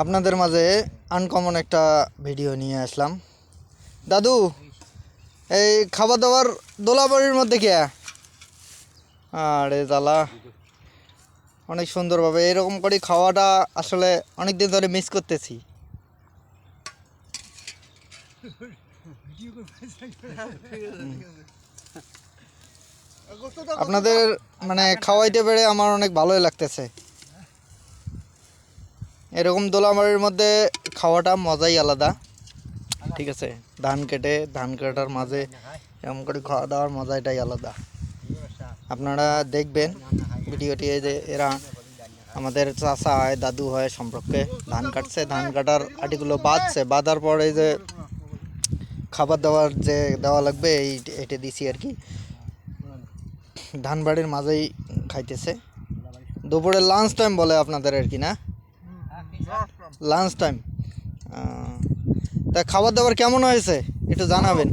আপনাদের মাঝে আনকমন একটা ভিডিও নিয়ে আসলাম। দাদু, এই খাবার দাবার দোলাবাড়ির মধ্যে কে? আরে দালা অনেক সুন্দরভাবে এরকম করে খাওয়াটা আসলে অনেক দিন ধরে মিস করতেছি। আপনাদের মানে খাওয়াইতে পেরে আমার অনেক ভালোই লাগতেছে। এরকম দোলামারির মধ্যে খাওয়াটা মজাই আলাদা। ঠিক আছে? ধান কেটে, ধান কাটার মাঝে এরকম করে খাওয়া দাওয়ার মজাটাই আলাদা। আপনারা দেখবেন ভিডিওটি এই যে এরা আমাদের চাচা হয়, দাদু হয় সম্পর্কে ধান কাটছে। ধান কাটার আটিগুলো বাঁধছে, বাঁধার পরে যে খাবার দাবার যে দেওয়া লাগবে, এই এটা দিছি আর কি। ধান বাড়ির মাঝেই খাইতেছে। দুপুরে লাঞ্চ টাইম বলে আপনাদের আর কি, না? লাঞ্চ টাইম তা খাবার দাবার কেমন হয়েছে? একটু জানাবেন।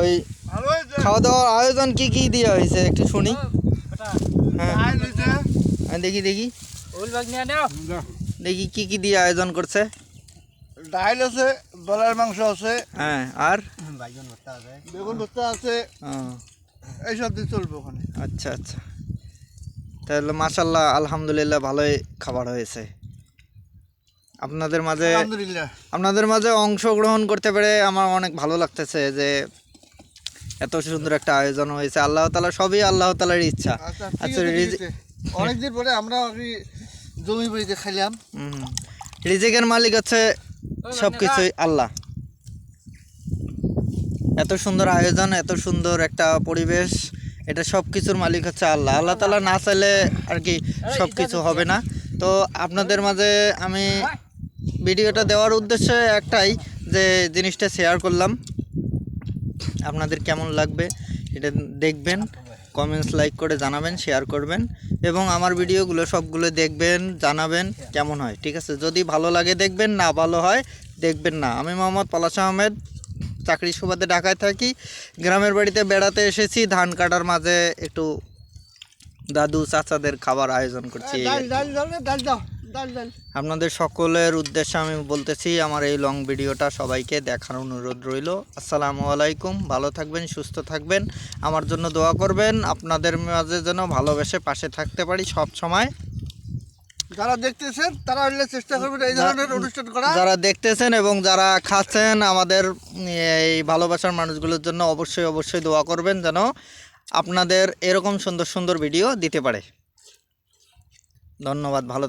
ওই খাওয়া দাওয়ার আয়োজন কি কি দেওয়া হয়েছে? একটু শুনি। হ্যাঁ। হ্যাঁ, দেখি দেখি। দেখি কি কি দিয়ে আয়োজন করছে। ডাইল আছে বলার মাংস আছে। হ্যাঁ আর? বেগুন ভর্তা আছে। ও, এইসব দিয়ে চলবে ওখানে। আচ্ছা আচ্ছা। তাহলে মাসাল্লাহ আলহামদুলিল্লাহ ভালোই খাবার হয়েছে। আপনাদের মাঝে আপনাদের মাঝে অংশগ্রহণ করতে পেরে আমার অনেক ভালো লাগতেছে যে এত সুন্দর একটা আয়োজন হয়েছে। আল্লাহ তালা সবই আল্লাহ তালার ইচ্ছা। আচ্ছা আচ্ছা, অনেকদিন পরে আমরা জমি বাড়িতে খাইলাম। রিজিকের মালিক হচ্ছে সব কিছুই আল্লাহ। এত সুন্দর আয়োজন এত সুন্দর একটা পরিবেশ। এটা সব কিছুর মালিক হচ্ছে আল্লাহ। আল্লাহ তালা না চাইলে আর কি সব কিছু হবে না। তো আপনাদের মাঝে আমি ভিডিওটা দেওয়ার উদ্দেশ্য একটাই যে জিনিসটা শেয়ার করলাম। আপনাদের কেমন লাগবে এটা দেখবেন কমেন্টস লাইক করে জানাবেন শেয়ার করবেন এবং আমার ভিডিওগুলো সবগুলো দেখবেন, জানাবেন কেমন হয়, ঠিক আছে? যদি ভালো লাগে দেখবেন, না ভালো হয় দেখবেন না। আমি মোহাম্মদ পলাশ আহমেদ চাকরি সুবাদে ঢাকায় থাকি। গ্রামের বাড়িতে বেড়াতে এসেছি ধান কাটার মাঝে একটু দাদু চাচাদের খাবার আয়োজন করছি। আপনাদের সকলের উদ্দেশ্যে আমি বলতেছি আমার এই লং ভিডিওটা সবাইকে দেখার অনুরোধ রইল। আসসালামু আলাইকুম ভালো থাকবেন সুস্থ থাকবেন। আমার জন্য দোয়া করবেন আপনাদের মাঝে যেন ভালোবেসে পাশে থাকতে পারি সব সময়। যারা দেখতেছেন তারা হলে চেষ্টা করবেন এই ধরনের অনুষ্ঠান করা। যারা দেখতেছেন এবং যারা খাচ্ছেন আমাদের এই ভালোবাসার মানুষগুলোর জন্য অবশ্যই অবশ্যই দোয়া করবেন যেন আপনাদের এরকম সুন্দর সুন্দর ভিডিও দিতে পারে। ধন্যবাদ ভালো থাক-